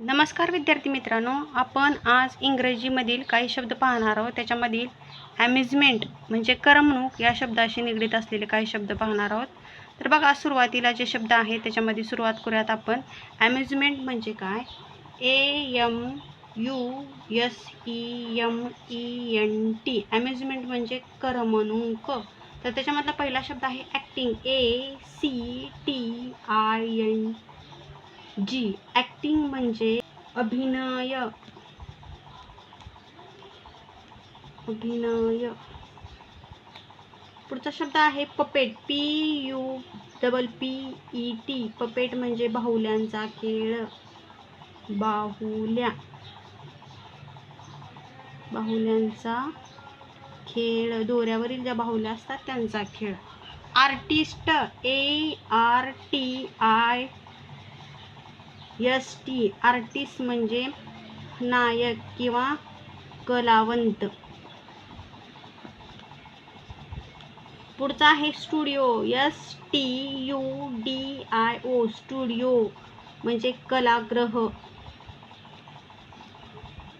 नमस्कार विद्यार्थी मित्रांनो आपण आज इंग्रजीमधील काही शब्द पाहणार आहोत. त्याच्यामधील ॲम्युजमेंट म्हणजे करमणूक या शब्दाशी निगडीत असलेले काही शब्द पाहणार आहोत. तर बघा सुरुवातीला जे शब्द आहेत त्याच्यामध्ये सुरुवात करूयात आपण. ॲम्युजमेंट म्हणजे काय? A M U S E M E N T amusement म्हणजे करमणूक. तर त्याच्यामधला पहिला शब्द आहे acting A C T I N G acting म्हणजे अभिनय. अभिनय. पुढचा शब्द आहे puppet P U double P E T puppet म्हणजे बाहुल्यांचा खेळ. बाहुल्या. बाहुल्यांचा खेळ. दोऱ्यावरील ज्या बाहुल्या असतात त्यांचा खेळ. Artist A R T I S T artist म्हणजे नायक किंवा कलावंत. पुढचा आहे studio S T U D I O studio म्हणजे कलाग्रह.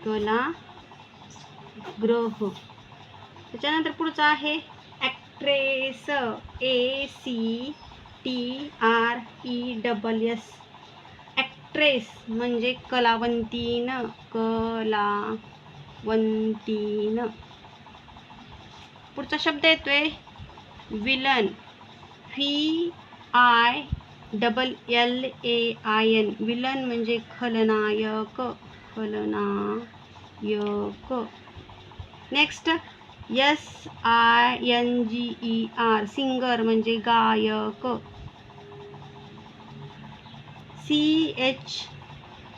कला ग्रह त्याच्यानंतर पुढचा आहे actress A C T R E double S actress म्हणजे कलावंतीन कलावंतीन. पुढचा शब्द येतोय villain. V I double L A I N villain म्हणजे खलनायक खलनायक. Next S I N G E R singer म्हणजे गायक. C H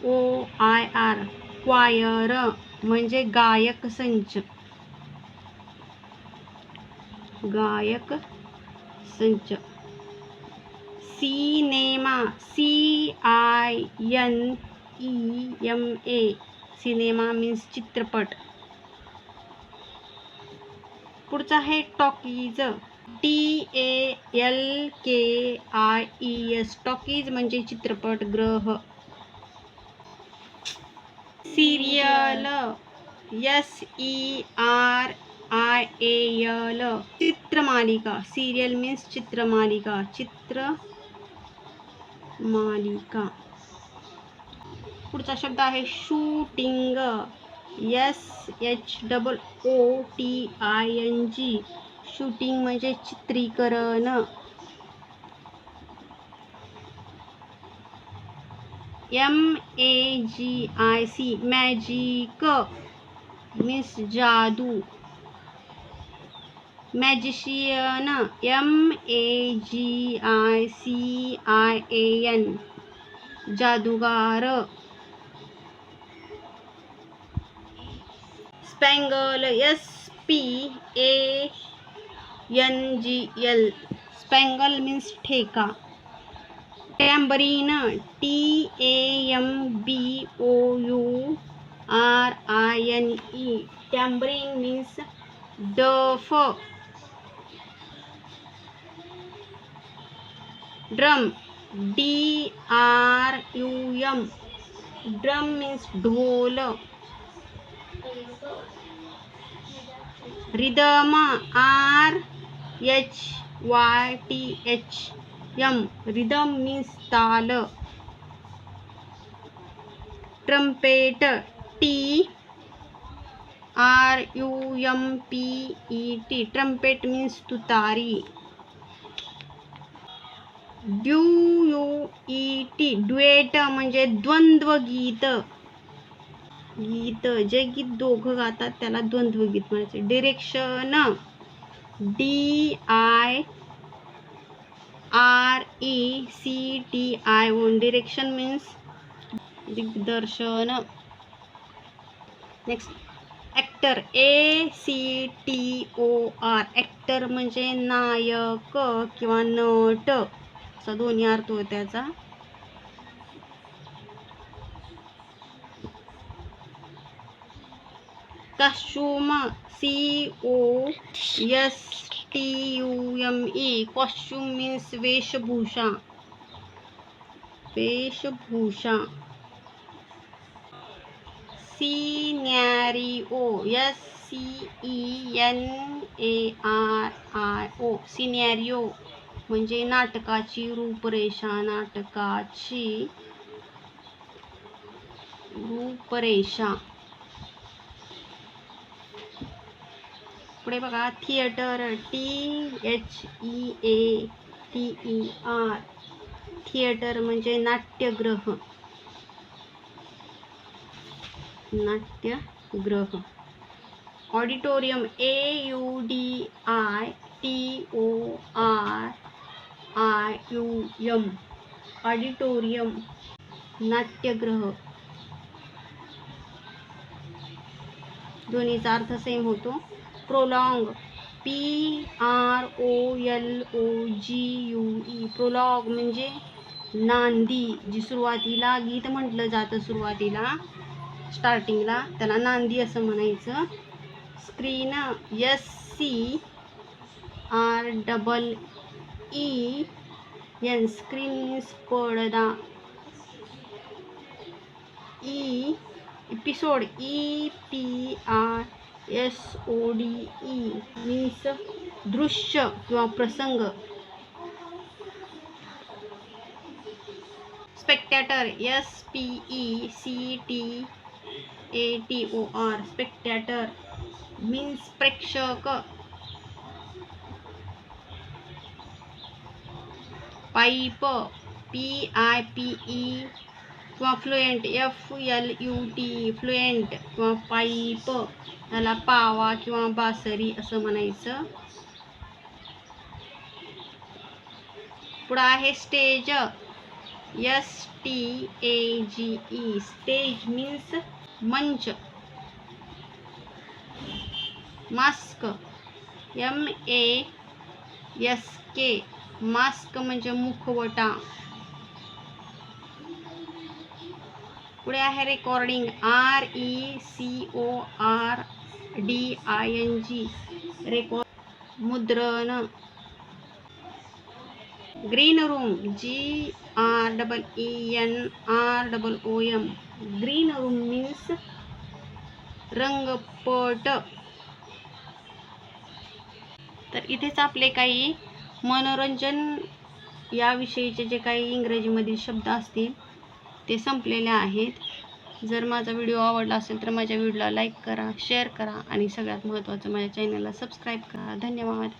O I R choir म्हणजे गायक संच. गायक संच. Cinema C I N E M A cinema means चित्रपट. पुढचा आहे talkies. T A L K I E S talkies म्हणजे चित्रपटगृह serial S E R I A L चित्रमालिका. Serial means चित्रमालिका. चित्र मालिका पुढचा शब्द आहे shooting. S H double O T I N G shooting म्हणजे चित्रीकरण. M A G I C magic means जादू magician M A G I C I A N जादूगार spangle S P A N G L. Spangle means ठेका. Tambourine T A M B O U R I N E. Tambourine means डफ drum D R U M. Drum means ढोल. Rhythm R H Y T H M rhythm means ताल trumpet T R U M P E T trumpet means तुतारी D U E T duet म्हणजे द्वंद्व गीत. गीत जे गीत दोघं गातात त्याला द्वंद्व गीत म्हणायचे. Direction D I R E C T I O N direction means दिग्दर्शन. Next actor A C T O R actor म्हणजे नायक किंवा नट. असा दोन्ही अर्थ होतो त्याचा. Costume C O S T U M E costume means वेशभूषा. वेशभूषा. O S C E N A R I O scenario म्हणजे नाटकाची रूपरेषा नाटकाची रूपरेषा. पुढे बघा theatre T H E A T E R theatre म्हणजे नाट्यग्रह. नाट्यग्रह. Auditorium A U D I T O R I U M auditorium नाट्यग्रह. दोन्हीचा अर्थ सेम होतो. Prolong. P R O L O G U E. Prologue म्हणजे नांदी जी सुरुवातीला गीत म्हटलं जातं सुरुवातीला स्टार्टिंगला त्याला नांदी असं म्हणायचं. Screen S C R double E. N screen means पडदा. E episode E P R S O D E means दृश्य किंवा प्रसंग. Spectator, S P E C T A T O R, spectator, means प्रेक्षक. Pipe, P I P E fluent F L U T fluent किंवा pipe त्याला पावा किंवा बासरी असं म्हणायचं. पुढं आहे stage S T A G E stage means मंच. Mask M A S K mask म्हणजे मुखवटा. पुढे आहे recording R E C O R D I N G record मुद्रण. Green room G R double E N R double O M green room means रंगपट. तर इथेच आपले काही मनोरंजन याविषयीचे जे काही इंग्रजीमधील शब्द असतील ते संपलेले आहेत. जर माझा व्हिडिओ आवडला असेल तर माझ्या व्हिडिओला लाईक करा शेअर करा आणि सगळ्यात महत्त्वाचं माझ्या चॅनलला सबस्क्राईब करा. धन्यवाद.